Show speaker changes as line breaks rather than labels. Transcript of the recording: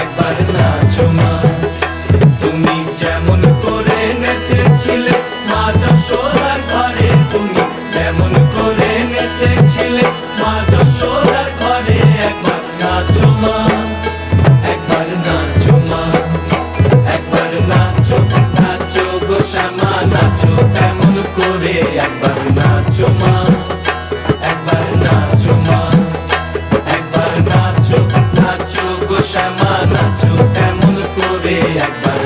একবার নাচো মা তুমি যেমন করে নেচেছিলে মাতা সোলার ঘরে, তুমি যেমন করে নেচেছিলে মাতা সোলার ঘরে, একবার নাচো মা, একবার নাচো মা। Akbar.